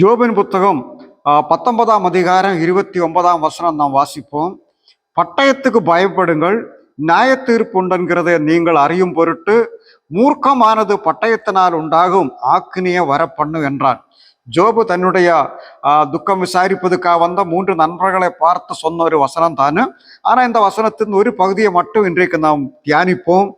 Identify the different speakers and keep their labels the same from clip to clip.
Speaker 1: ஜோபின் புத்தகம் பத்தொன்பதாம் அதிகாரம் இருபத்தி ஒன்பதாம் வசனம் நாம் வாசிப்போம் பட்டயத்துக்கு பயப்படுங்கள் நியாய தீர்ப்பு உண்டுங்கிறதை நீங்கள் அறியும் பொருட்டு மூர்க்கமானது பட்டயத்தினால் உண்டாகும் ஆக்கினிய வரப்பண்ணு என்றான் ஜோபு தன்னுடைய துக்கம் விசாரிப்பதுக்காக வந்த மூன்று நண்பர்களை பார்த்து சொன்ன ஒரு வசனம் தானு ஆனால் இந்த வசனத்தின் ஒரு பகுதியை மட்டும் இன்றைக்கு நாம் தியானிப்போம்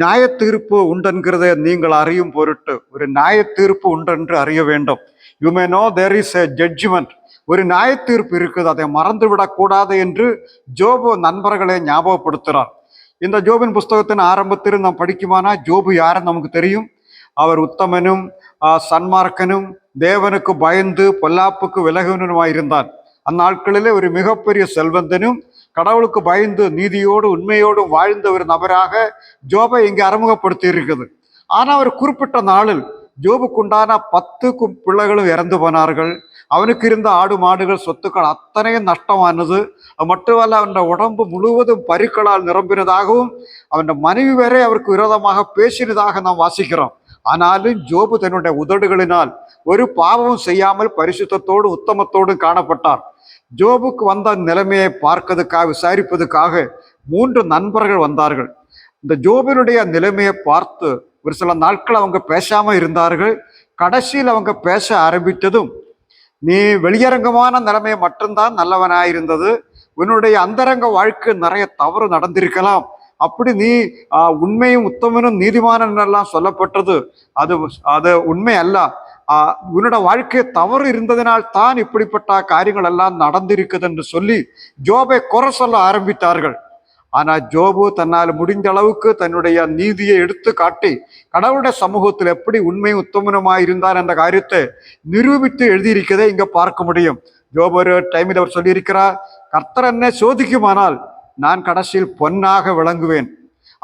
Speaker 1: நியாய தீர்ப்பு நீங்கள் அறியும் பொருட்டு ஒரு நியாய தீர்ப்பு உண்டென்று அறிய வேண்டும் you may know there is a judgment ஒரு நியாய தீர்ப்பு இருக்குது அதை மறந்துவிடக்கூடாது என்று ஜோபு நண்பர்களை ஞாபகப்படுத்துகிறார் இந்த ஜோபின் புஸ்தகத்தின் ஆரம்பத்தில் நாம் படிக்குமானா ஜோபு யாருன்னு நமக்கு தெரியும் அவர் உத்தமனும் சன்மார்க்கனும் தேவனுக்கு பயந்து பொல்லாப்புக்கு விலகுவனுமாயிருந்தான் அந்நாட்களிலே ஒரு மிகப்பெரிய செல்வந்தனும் கடவுளுக்கு பயந்து நீதியோடு உண்மையோடும் வாழ்ந்த ஒரு நபராக ஜோபை இங்கே அறிமுகப்படுத்தி இருக்குது ஆனால் அவர் குறிப்பிட்ட நாளில் ஜோபுக்குண்டான பத்து பிள்ளைகளும் இறந்து போனார்கள் அவனுக்கு இருந்த ஆடு மாடுகள் சொத்துக்கள் அத்தனையும் நஷ்டமானது மட்டுமல்ல அவன் உடம்பு முழுவதும் பருக்களால் நிரம்பினதாகவும் அவன் மனைவி வரை அவருக்கு விரோதமாக பேசினதாக நாம் வாசிக்கிறோம் ஆனாலும் ஜோபு தன்னுடைய உதடுகளினால் ஒரு பாவமும் செய்யாமல் பரிசுத்தத்தோடு உத்தமத்தோடும் காணப்பட்டார் ஜோபுக்கு வந்த நிலைமையை பார்க்கதுக்காக விசாரிப்பதுக்காக மூன்று நண்பர்கள் வந்தார்கள் இந்த ஜோபினுடைய நிலைமையை பார்த்து ஒரு சில நாட்கள் அவங்க பேசாமல் இருந்தார்கள் கடைசியில் அவங்க பேச ஆரம்பித்ததும் நீ வெளியரங்கமான நிலைமை மட்டும்தான் நல்லவனாயிருந்தது உன்னுடைய அந்தரங்க வாழ்க்கை நிறைய தவறு நடந்திருக்கலாம் அப்படி நீ உண்மையும் உத்தமனும் நீதிமானன் எல்லாம் சொல்லப்பட்டது அது அது உண்மை அல்ல உன்னோட வாழ்க்கை தவறு இருந்ததினால் தான் இப்படிப்பட்ட காரியங்கள் எல்லாம் நடந்திருக்குது என்று சொல்லி ஜோபை குறை சொல்ல ஆரம்பித்தார்கள் ஆனால் ஜோபு தன்னால் முடிந்த அளவுக்கு தன்னுடைய நீதியை எடுத்து காட்டி கடவுளுடைய சமூகத்தில் எப்படி உண்மை உத்தமனமாக இருந்தார் என்ற காரியத்தை நிரூபித்து எழுதியிருக்கதை இங்கே பார்க்க முடியும் ஜோப் ஒரு டைமில் அவர் சொல்லியிருக்கிறார் கர்த்தர் என்ன சோதிக்குமானால் நான் கடைசியில் பொன்னாக விளங்குவேன்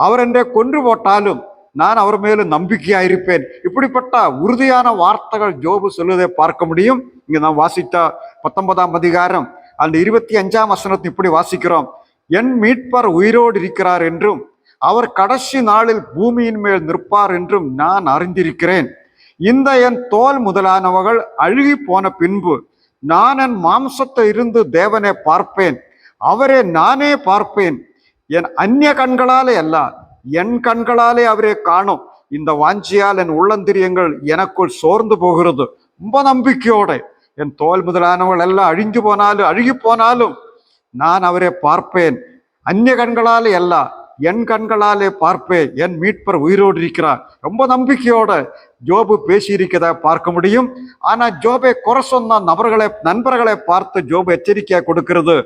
Speaker 1: அவர் என்றே கொன்று போட்டாலும் நான் அவர் மேலும் நம்பிக்கையாயிருப்பேன் இப்படிப்பட்ட உறுதியான வார்த்தைகள் ஜோபு சொல்லுவதை பார்க்க முடியும் இங்கே நான் வாசித்த பத்தொன்பதாம் அதிகாரம் அந்த இருபத்தி அஞ்சாம் வசனத்தை இப்படி வாசிக்கிறோம் என் மீட்பர் உயிரோடு இருக்கிறார் என்றும் அவர் கடைசி நாளில் பூமியின் மேல் நிற்பார் என்றும் நான் அறிந்திருக்கிறேன் இந்த என் தோல் முதலானவர்கள் அழுகி போன பின்பு நான் என் மாம்சத்தை இருந்து தேவனை பார்ப்பேன் அவரை நானே பார்ப்பேன் என் அந்நிய கண்களாலே அல்ல என் கண்களாலே அவரை காணும் இந்த வாஞ்சியால் என் உள்ளந்திரியங்கள் எனக்குள் சோர்ந்து போகிறது ரொம்ப நம்பிக்கையோட என் தோல் முதலானவள் எல்லாம் அழிஞ்சு போனாலும் அழுகி போனாலும் நான் அவரை பார்ப்பேன் அந்நிய கண்களாலே அல்ல என் கண்களாலே பார்ப்பேன் என் மீட்பர் உயிரோடு இருக்கிறார் ரொம்ப நம்பிக்கையோட ஜோபு பேசியிருக்கதை பார்க்க முடியும் ஆனால் ஜோபை குறை சொன்ன நபர்களை நண்பர்களை பார்த்து ஜோபு எச்சரிக்கையாக கொடுக்கிறது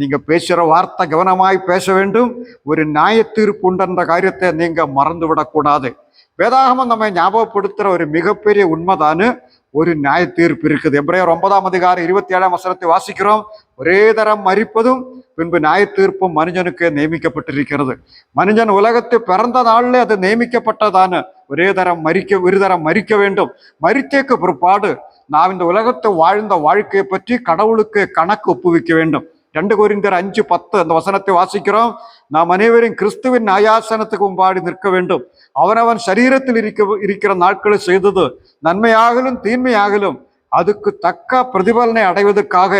Speaker 1: நீங்கள் பேசுகிற வார்த்தை கவனமாய் பேச வேண்டும் ஒரு நியாயத்தீர்ப்பு உண்டென்ற காரியத்தை நீங்கள் விடக்கூடாது வேதாகமம் நம்ம ஞாபகப்படுத்துகிற ஒரு மிகப்பெரிய உண்மைதான் ஒரு நியாய தீர்ப்பு இருக்குது எப்படியோ ஒன்பதாம் அதிகாரம் இருபத்தி ஏழாம் வசனத்தை வாசிக்கிறோம் ஒரே தரம் மறிப்பதும் பின்பு நியாய தீர்ப்பும் மனுஷனுக்கு நியமிக்கப்பட்டிருக்கிறது மனுஷன் உலகத்து பிறந்த நாளில் அது நியமிக்கப்பட்டதான ஒரே தரம் மறிக்க ஒரு தரம் மறிக்க வேண்டும் மறித்தேக்கு பிற்பாடு நாம் இந்த உலகத்து வாழ்ந்த வாழ்க்கையை பற்றி கடவுளுக்கு கணக்கு ஒப்புவிக்க வேண்டும் ரெண்டு குறிந்தர் அஞ்சு பத்து அந்த வசனத்தை வாசிக்கிறோம் நாம் அனைவரும் கிறிஸ்துவின் நியாயாசனத்துக்கு முன்பாடி நிற்க வேண்டும் அவனவன் சரீரத்தில் இருக்க இருக்கிற நாட்களை செய்தது நன்மையாகலும் தீன்மையாகலும் அதுக்கு தக்க பிரதிபலனை அடைவதற்காக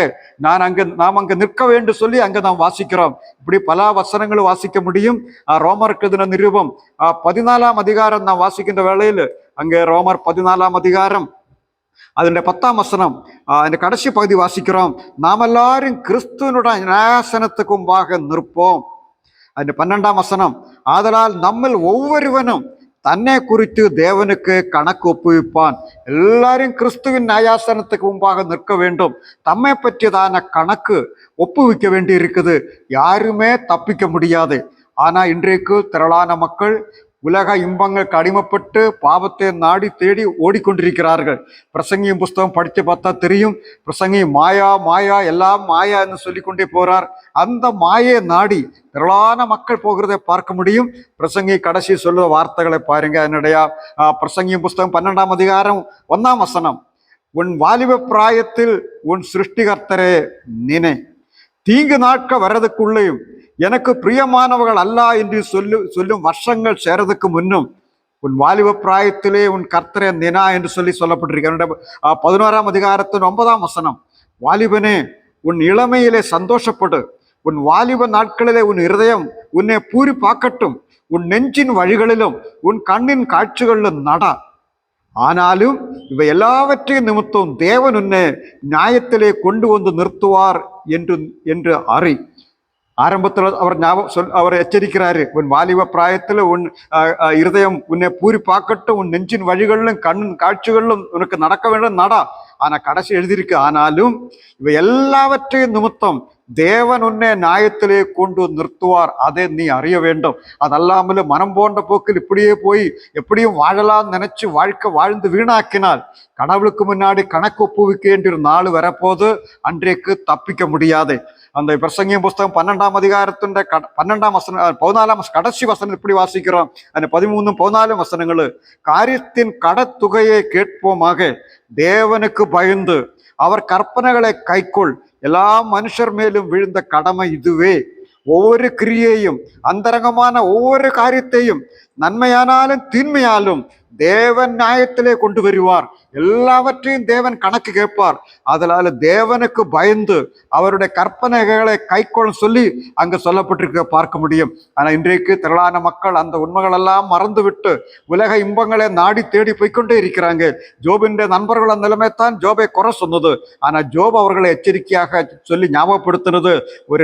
Speaker 1: நான் அங்கு நாம் அங்கு நிற்க வேண்டும் சொல்லி அங்கே நாம் வாசிக்கிறோம் இப்படி பல வசனங்களும் வாசிக்க முடியும் ரோமர் கிருதின நிருபம் பதினாலாம் அதிகாரம் நாம் வாசிக்கின்ற வேளையில் அங்கே ரோமர் பதினாலாம் அதிகாரம் அதனுடைய பத்தாம் வசனம் അതിൻ്റെ கடைசி பகுதி வாசிக்கிறோம் நாம் எல்லாரும் கிறிஸ்துவனுடைய ന്യായാസനത്തുക്ക് முன்பாக நிற்போம் അതിൻ്റെ பன்னெண்டாம் வசனம் ஆதலால் നമ്മൾ ஒவ்வொருவனும் தன்னை குறித்து தேவனுக்கு கணக்கு ஒப்புவிப்பான் எல்லாரும் கிறிஸ்துவின் நியாயாசனத்துக்கு முன்பாக நிற்க வேண்டும் தம்மை பற்றியதான கணக்கு ஒப்புவிக்க வேண்டி இருக்குது யாருமே தப்பிக்க முடியாது ஆனால் இன்றைக்கு திரளான மக்கள் உலக இன்பங்கள் கடிமப்பட்டு பாவத்தை நாடி தேடி ஓடிக்கொண்டிருக்கிறார்கள் பிரசங்கியும் புஸ்தகம் படித்து பார்த்தா தெரியும் பிரசங்கி மாயா மாயா எல்லாம் மாயா என்று சொல்லிக்கொண்டே போறார் அந்த மாயை நாடி திரளான மக்கள் போகிறதை பார்க்க முடியும் பிரசங்கி கடைசி சொல்ல வார்த்தைகளை பாருங்க என்னுடைய பிரசங்கியும் புஸ்தகம் பன்னெண்டாம் அதிகாரம் ஒன்றாம் வசனம் உன் வாலிப பிராயத்தில் உன் சிருஷ்டிகர்த்தரே நினை தீங்கு நாட்க வர்றதுக்குள்ளேயும் எனக்கு பிரியமானவர்கள் அல்ல என்று சொல்லு சொல்லும் வருஷங்கள் சேரதுக்கு முன்னும் உன் வாலிப பிராயத்திலே உன் கர்த்தரே நினா என்று சொல்லி சொல்லப்பட்டிருக்கிறது பதினோராம் அதிகாரத்தின் ஒன்பதாம் வசனம் வாலிபனே உன் இளமையிலே சந்தோஷப்படு உன் வாலிப நாட்களிலே உன் இருதயம் உன்னை பூரி பார்க்கட்டும் உன் நெஞ்சின் வழிகளிலும் உன் கண்ணின் காட்சிகளிலும் நட ஆனாலும் இவை எல்லாவற்றையும் நிமித்தம் தேவன் உன்னை நியாயத்திலே கொண்டு வந்து நிறுத்துவார் என்று என்று அறி ആരംഭത്തിൽ അവർ ഞാപം അവർ എച്ചരിക്കിറാര് ഉൻ വാലിവ പ്രായത്തിൽ ഉൻ ഹൃദയം ഉന്നെ പൂരിപ്പാക്കട്ട് ഉൻ നെഞ്ചിൻ വഴികളിലും കണ്ണും കാഴ്ചകളിലും ഉനക്ക് നടക്ക വേണ്ട നട ആന കടശി എഴുതിയിരിക്കുക ആനാലും ഇവ എല്ലാവറ്റേയും നിമിത്തം தேவன் உன்னை நியாயத்திலே கொண்டு நிறுத்துவார் அதை நீ அறிய வேண்டும் அதல்லாமல் மனம் போன்ற போக்கில் இப்படியே போய் எப்படியும் வாழலாம் நினைச்சு வாழ்க்கை வாழ்ந்து வீணாக்கினால் கடவுளுக்கு முன்னாடி கணக்கு ஒப்புவிக்கின்ற ஒரு நாள் வரப்போது அன்றைக்கு தப்பிக்க முடியாது அந்த பிரசங்கியம் புஸ்தகம் பன்னெண்டாம் அதிகாரத்தின் பன்னெண்டாம் வசன பதினாலாம் கடைசி வசனம் இப்படி வாசிக்கிறோம் அந்த பதிமூணும் பதினாலும் வசனங்கள் காரியத்தின் கடத்துகையை கேட்போமாக தேவனுக்கு பயந்து அவர் கற்பனைகளை கைக்கொள் எல்லா மனுஷர் மேலும் விழுந்த கடமை இதுவே ஒவ்வொரு கிரியையும் அந்தரங்கமான ஒவ்வொரு காரியத்தையும் நன்மையானாலும் தீன்மையாலும் தேவன் நியாயத்திலே கொண்டு வருவார் எல்லாவற்றையும் தேவன் கணக்கு கேட்பார் அதனால தேவனுக்கு பயந்து அவருடைய கற்பனைகளை கைக்கொள்ள சொல்லி அங்கு சொல்லப்பட்டிருக்க பார்க்க முடியும் ஆனால் இன்றைக்கு திரளான மக்கள் அந்த உண்மைகளெல்லாம் மறந்துவிட்டு உலக இன்பங்களை நாடி தேடி போய்கொண்டே இருக்கிறாங்க ஜோபின் நண்பர்கள் அந்த நிலைமைத்தான் ஜோபை குறை சொன்னது ஆனால் ஜோப் அவர்களை எச்சரிக்கையாக சொல்லி ஞாபகப்படுத்தினது ஒரு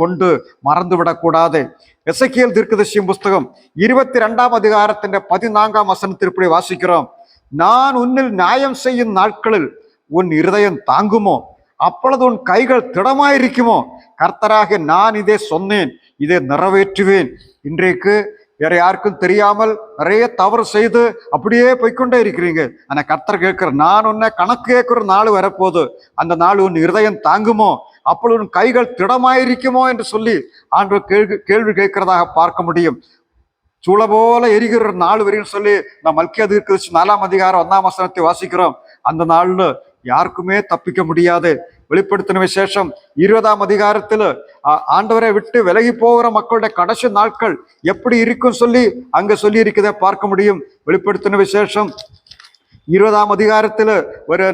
Speaker 1: கொண்டு மறந்து மறந்துவிடக்கூடாது எசக்கியல் தீர்க்கதர்சியும் புஸ்தகம் இருபத்தி ரெண்டாம் அதிகாரத்தின் பதினான்காம் வசனத்தில் இப்படி வாசிக்கிறோம் நான் உன்னில் நியாயம் செய்யும் நாட்களில் உன் இருதயம் தாங்குமோ அப்பொழுது உன் கைகள் திடமாயிருக்குமோ கர்த்தராக நான் இதை சொன்னேன் இதை நிறைவேற்றுவேன் இன்றைக்கு வேற யாருக்கும் தெரியாமல் நிறைய தவறு செய்து அப்படியே போய்கொண்டே இருக்கிறீங்க ஆனால் கர்த்தர் கேட்கிற நான் உன்னை கணக்கு கேட்குற நாள் வரப்போகுது அந்த நாள் உன் இருதயம் தாங்குமோ அப்பொழுது கைகள் திடமாயிருக்குமோ என்று சொல்லி ஆண்டு கேள்வி கேள்வி கேட்கிறதாக பார்க்க முடியும் சூளை போல எரிகிற நாள் வரையும் சொல்லி நான் மல்கியா தீர்க்கதரிசி நாலாம் அதிகாரம் ஒன்றாம் வசனத்தை வாசிக்கிறோம் அந்த நாள்ல யாருக்குமே தப்பிக்க முடியாது வெளிப்படுத்தின விசேஷம் இருபதாம் அதிகாரத்தில் ஆண்டவரை விட்டு விலகி போகிற மக்களுடைய கடைசி நாட்கள் எப்படி இருக்கும் சொல்லி அங்கே சொல்லி இருக்கதை பார்க்க முடியும் வெளிப்படுத்தின விசேஷம் இருபதாம் அதிகாரத்தில் ஒரு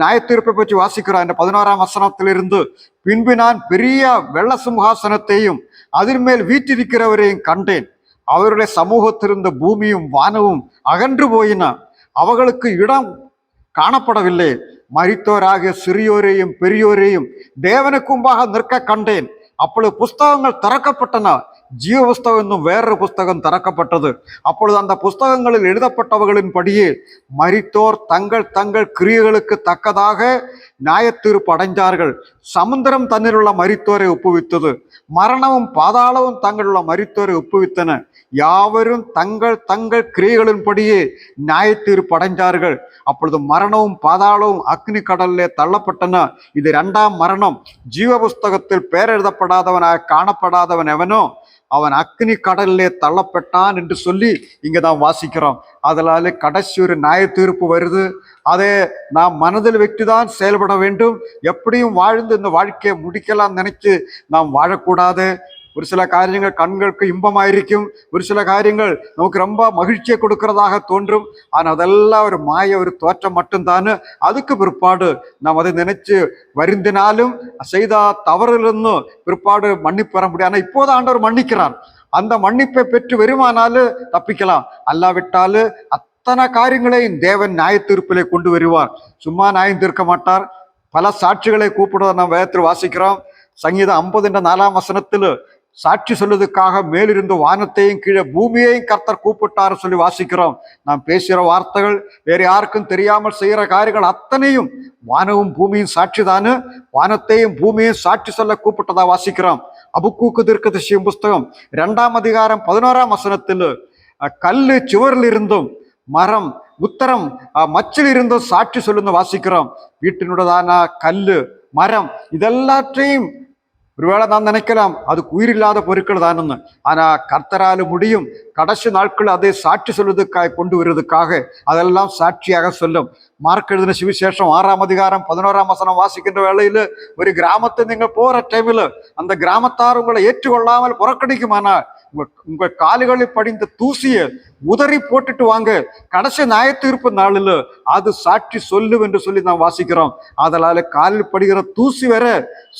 Speaker 1: நியாயத்தீர்ப்பை பற்றி வாசிக்கிறார் இந்த பதினோராம் வசனத்திலிருந்து பின்பு நான் பெரிய வெள்ள சிம்ஹாசனத்தையும் அதன் மேல் வீற்றிருக்கிறவரையும் கண்டேன் அவருடைய சமூகத்திலிருந்த பூமியும் வானவும் அகன்று போயின அவர்களுக்கு இடம் காணப்படவில்லை மறித்தோராக சிறியோரையும் பெரியோரையும் தேவனுக்கு முன்பாக நிற்க கண்டேன் அப்பொழுது புஸ்தகங்கள் திறக்கப்பட்டன ஜீவபுஸ்தகம் என்னும் வேறொரு புஸ்தகம் திறக்கப்பட்டது அப்பொழுது அந்த புஸ்தகங்களில் எழுதப்பட்டவர்களின் படியே மரித்தோர் தங்கள் தங்கள் கிரியைகளுக்கு தக்கதாக நியாயத்தீர்ப்பு அடைந்தார்கள் சமுந்திரம் தன்னிலுள்ள மரித்தோரை ஒப்புவித்தது மரணமும் பாதாளமும் தங்களுள்ள மரித்தோரை ஒப்புவித்தன யாவரும் தங்கள் தங்கள் படியே நியாயத்தீர்ப்பு அடைஞ்சார்கள் அப்பொழுது மரணமும் பாதாளமும் அக்னி கடலிலே தள்ளப்பட்டன இது இரண்டாம் மரணம் ஜீவபுஸ்தகத்தில் பெயர் எழுதப்படாதவனாக காணப்படாதவன் எவனோ அவன் அக்னி கடலிலே தள்ளப்பட்டான் என்று சொல்லி இங்கே தான் வாசிக்கிறோம் அதனால கடைசி ஒரு நியாய தீர்ப்பு வருது அதை நாம் மனதில் வைத்து தான் செயல்பட வேண்டும் எப்படியும் வாழ்ந்து இந்த வாழ்க்கையை முடிக்கலாம் நினைச்சு நாம் வாழக்கூடாது ஒரு சில காரியங்கள் கண்களுக்கு இன்பமாயிருக்கும் ஒரு சில காரியங்கள் நமக்கு ரொம்ப மகிழ்ச்சியை கொடுக்கறதாக தோன்றும் ஆனால் அதெல்லாம் ஒரு மாய ஒரு தோற்றம் மட்டும்தான் அதுக்கு பிற்பாடு நாம் அதை நினைச்சு வருந்தினாலும் செய்தா தவறிலிருந்து பிற்பாடு மன்னிப்பு பெற முடியும் ஆனால் இப்போது ஆண்டவர் மன்னிக்கிறார் அந்த மன்னிப்பை பெற்று வருமானாலும் தப்பிக்கலாம் அல்லாவிட்டாலும் அத்தனை காரியங்களையும் தேவன் நியாயத்தீர்ப்பிலே கொண்டு வருவார் சும்மா நியாயம் தீர்க்க மாட்டார் பல சாட்சிகளை கூப்பிடுவதை நாம் வேதத்தில் வாசிக்கிறோம் சங்கீதம் ஐம்பது என்ற நாலாம் வசனத்தில் சாட்சி சொல்வதற்காக மேலிருந்து வானத்தையும் கீழே பூமியையும் கர்த்தர் கூப்பிட்டார் சொல்லி வாசிக்கிறோம் நாம் பேசுகிற வார்த்தைகள் வேறு யாருக்கும் தெரியாமல் செய்கிற காரியங்கள் அத்தனையும் வானவும் பூமியும் சாட்சி தானு வானத்தையும் பூமியையும் சாட்சி சொல்ல கூப்பிட்டதா வாசிக்கிறோம் அபுக்கூக்கு திசையும் புஸ்தகம் ரெண்டாம் அதிகாரம் பதினோராம் வசனத்தில் கல் சுவரில் இருந்தும் மரம் உத்தரம் மச்சில் இருந்தும் சாட்சி சொல்லுன்னு வாசிக்கிறோம் வீட்டினுடையதான கல் மரம் இதெல்லாற்றையும் ஒருவேளை நான் நினைக்கலாம் அது ഉയരില്ലാതെ பொருட்கள் தானு ആനാ കർത്തരാല് முடியும் கடைசி நாட்கள் அதை சாட்சி சொல்வதற்காக கொண்டு வருவதற்காக அதெல்லாம் சாட்சியாக சொல்லும் மார்க் எழுதின சுவிசேஷம் ஆறாம் அதிகாரம் பதினோராம் வசனம் வாசிக்கின்ற வேளையில் ஒரு கிராமத்தை நீங்கள் போகிற டைமில் அந்த கிராமத்தார் உங்களை ஏற்றுக்கொள்ளாமல் புறக்கணிக்குமானால் உங்க கால்களில் படிந்த தூசிய உதறி போட்டுட்டு வாங்க கடைசி நியாயத்தீர்ப்பு நாளில் அது சாட்சி சொல்லு என்று சொல்லி நான் வாசிக்கிறோம் அதனால காலில் படுகிற தூசி வர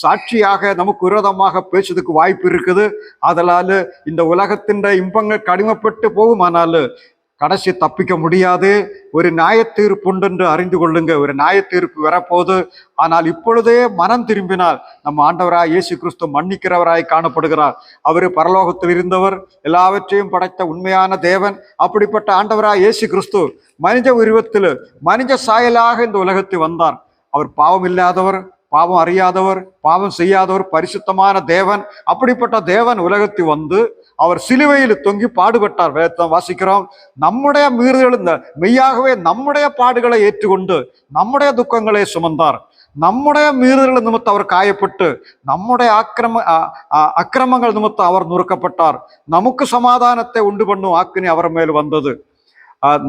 Speaker 1: சாட்சியாக நமக்கு விரோதமாக பேசுறதுக்கு வாய்ப்பு இருக்குது அதனால இந்த உலகத்தின் இன்பங்கள் கடிமைப்பட்டு போகுமானாலும் கடைசி தப்பிக்க முடியாது ஒரு நியாயத்தீர்ப்பு உண்டு என்று அறிந்து கொள்ளுங்க ஒரு நியாயத்தீர்ப்பு வரப்போது ஆனால் இப்பொழுதே மனம் திரும்பினால் நம்ம ஆண்டவராய் இயேசு கிறிஸ்து மன்னிக்கிறவராய் காணப்படுகிறார் அவர் பரலோகத்தில் இருந்தவர் எல்லாவற்றையும் படைத்த உண்மையான தேவன் அப்படிப்பட்ட ஆண்டவராய் இயேசு கிறிஸ்து மனித உருவத்தில் மனித சாயலாக இந்த உலகத்தில் வந்தார் அவர் பாவம் இல்லாதவர் பாவம் அறியாதவர் பாவம் செய்யாதவர் பரிசுத்தமான தேவன் அப்படிப்பட்ட தேவன் உலகத்தில் வந்து அவர் சிலுவையில் தொங்கி பாடுபட்டார் வேதத்தை வாசிக்கிறோம் நம்முடைய மீறுதல் இந்த மெய்யாகவே நம்முடைய பாடுகளை ஏற்றுக்கொண்டு நம்முடைய துக்கங்களை சுமந்தார் நம்முடைய மீறுதல் நிமித்த அவர் காயப்பட்டு நம்முடைய ஆக்கிரம அக்கிரமங்கள் நிமித்த அவர் நுறுக்கப்பட்டார் நமக்கு சமாதானத்தை உண்டு பண்ணும் ஆக்கினி அவர் மேல் வந்தது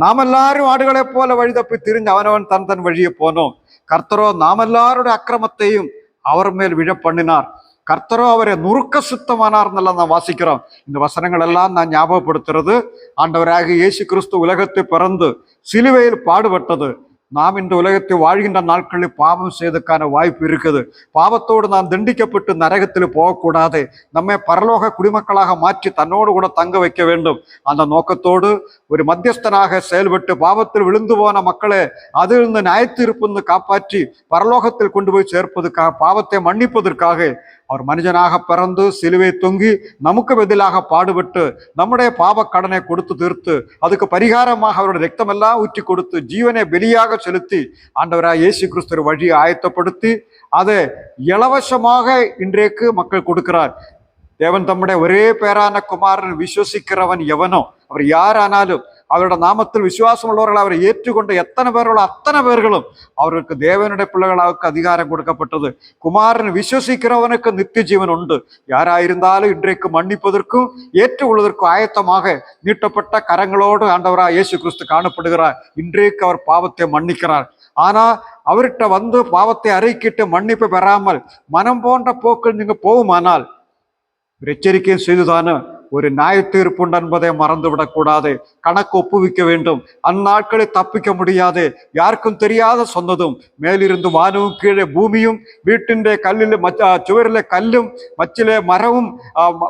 Speaker 1: നാം എല്ലാവരും ആടുകളെ പോലെ വഴി തപ്പി തിരിഞ്ഞ് അവനവൻ തൻ തൻ വഴിയെ പോനോ കർത്തരോ നാം എല്ലാവരുടെ അക്രമത്തെയും അവർ മേൽ വിഴപ്പണ്ണിനാർ கர்த்தரோ அவரை நுறுக்க சுத்தமானார் நான் வாசிக்கிறோம் இந்த வசனங்கள் எல்லாம் நான் ஞாபகப்படுத்துறது ஆண்டவராக இயேசு கிறிஸ்து உலகத்தை பிறந்து சிலுவையில் பாடுபட்டது நாம் இந்த உலகத்தை வாழ்கின்ற நாட்களில் பாவம் செய்ததுக்கான வாய்ப்பு இருக்குது பாவத்தோடு நாம் திண்டிக்கப்பட்டு நரகத்தில் போகக்கூடாது நம்மை பரலோக குடிமக்களாக மாற்றி தன்னோடு கூட தங்க வைக்க வேண்டும் அந்த நோக்கத்தோடு ஒரு மத்தியஸ்தனாக செயல்பட்டு பாவத்தில் விழுந்து போன மக்களை அதிலிருந்து நியாயத்திருப்பு காப்பாற்றி பரலோகத்தில் கொண்டு போய் சேர்ப்பதற்காக பாவத்தை மன்னிப்பதற்காக அவர் மனிதனாக பிறந்து சிலுவை தொங்கி நமக்கு பதிலாக பாடுபட்டு நம்முடைய பாவ கடனை கொடுத்து தீர்த்து அதுக்கு பரிகாரமாக அவருடைய ரத்தமெல்லாம் ஊற்றி கொடுத்து ஜீவனை வெளியாக செலுத்தி ஆண்டவராக இயேசு கிறிஸ்தர் வழியை ஆயத்தப்படுத்தி அதை இலவசமாக இன்றைக்கு மக்கள் கொடுக்கிறார் தேவன் தம்முடைய ஒரே பேரான குமாரன் விசுவசிக்கிறவன் எவனோ அவர் யாரானாலும் அவருடைய நாமத்தில் விசுவாசம் അവരുടെ அவரை ஏற்றுக்கொண்ட எத்தனை பேர்களோ அத்தனை பேர்களும் அவர்களுக்கு தேவனுடைய பிள்ளைகளாவுக்கு அதிகாரம் கொடுக்கப்பட்டது குமாரன் விசுவசிக்கிறவனுக்கு நித்திய ஜீவன் உண்டு யாராயிருந்தாலும் இன்றைக்கு மன்னிப்பதற்கும் ஏற்றுக்கொள்வதற்கும் ஆயத்தமாக நீட்டப்பட்ட கரங்களோடு ஆண்டவராக இயேசு கிறிஸ்து காணப்படுகிறார் இன்றைக்கு அவர் பாவத்தை மன்னிக்கிறார் ஆனா அவர்கிட்ட வந்து பாவத்தை அறிக்கிட்டு மன்னிப்பு பெறாமல் மனம் போன்ற போக்கு நீங்க போகுமானால் எச்சரிக்கையும் செய்துதானே ஒரு நியாய தீர்ப்புண்டு என்பதை மறந்துவிடக்கூடாது கணக்கு ஒப்புவிக்க வேண்டும் அந்நாட்களை தப்பிக்க முடியாது யாருக்கும் தெரியாத சொன்னதும் மேலிருந்து வானவும் கீழே பூமியும் வீட்டிൻ്റെ கல்லில் மச்ச சுவரில் கல்லும் மச்சிலே மரமும்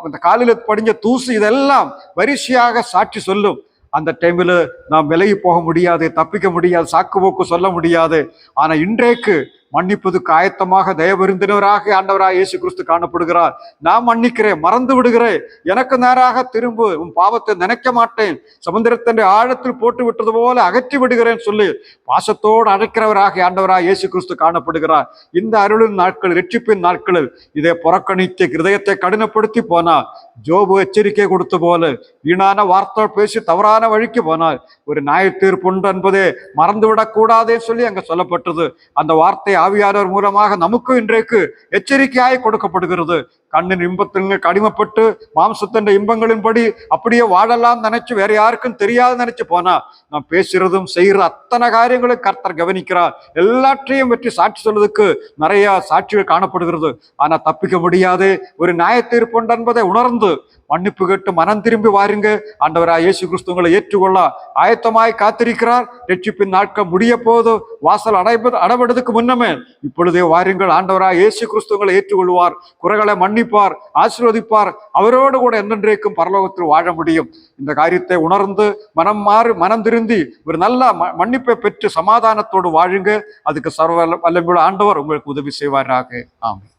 Speaker 1: இந்த காலில் படிஞ்ச தூசு இதெல்லாம் வரிசையாக சாட்சி சொல்லும் அந்த டைமில் நாம் விலகி போக முடியாது தப்பிக்க முடியாது சாக்கு போக்கு சொல்ல முடியாது ஆனால் இன்றைக்கு மன்னிப்பது காயத்தமாக தயவருந்தினவராக ஆண்டவராக இயேசு கிறிஸ்து காணப்படுகிறார் நான் மன்னிக்கிறேன் மறந்து விடுகிறேன் எனக்கு நேராக திரும்பு உன் பாவத்தை நினைக்க மாட்டேன் சமுதிரத்தின் ஆழத்தில் போட்டு விட்டது போல அகற்றி விடுகிறேன் சொல்லி பாசத்தோடு அழைக்கிறவராக ஆண்டவராக இயேசு கிறிஸ்து காணப்படுகிறார் இந்த அருளின் நாட்கள் ரட்சிப்பின் நாட்களில் இதை புறக்கணித்து ஹிருதயத்தை கடினப்படுத்தி போனா ஜோபு எச்சரிக்கை கொடுத்த போல வீணான வார்த்தை பேசி தவறான வழிக்கு போனால் ஒரு நியாய என்பதே மறந்து மறந்துவிடக்கூடாதே சொல்லி அங்க சொல்லப்பட்டது அந்த வார்த்தை ஆவியானவர் மூலமாக நமக்கு இன்றைக்கு எச்சரிக்கையாய் கொடுக்கப்படுகிறது கண்ணின் இன்பத்தின் கடிமைப்பட்டு மாம்சத்தின் இன்பங்களின்படி அப்படியே வாழலாம் நினைச்சு வேற யாருக்கும் தெரியாது நினைச்சு போனா நான் பேசுறதும் செய்யற அத்தனை காரியங்களும் கர்த்தர் கவனிக்கிறார் எல்லாற்றையும் பற்றி சாட்சி சொல்றதுக்கு நிறைய சாட்சிகள் காணப்படுகிறது ஆனா தப்பிக்க முடியாது ஒரு நியாய தீர்ப்புண்டு என்பதை உணர்ந்து மன்னிப்பு கேட்டு மனம் திரும்பி வாருங்க ஆண்டவரா இயேசு கிறிஸ்துவங்களை ஏற்றுக்கொள்ள ஆயத்தமாய் காத்திருக்கிறார் ரட்சிப்பின் நாட்கள் முடிய போது வாசல் அடைப்பது அடைபடுறதுக்கு முன்னமே இப்பொழுதே வாருங்கள் ஆண்டவரா இயேசு கிறிஸ்துவங்களை ஏற்றுக்கொள்வார் குறைகளை மன்னி கருணிப்பார் ஆசிர்வதிப்பார் அவரோடு கூட என்றென்றைக்கும் பரலோகத்தில் வாழ முடியும் இந்த காரியத்தை உணர்ந்து மனம் மாறு மனம் திருந்தி ஒரு நல்ல மன்னிப்பை பெற்று சமாதானத்தோடு வாழுங்க அதுக்கு சர்வ வல்லமையுள்ள ஆண்டவர் உங்களுக்கு உதவி செய்வாராக ஆமாம்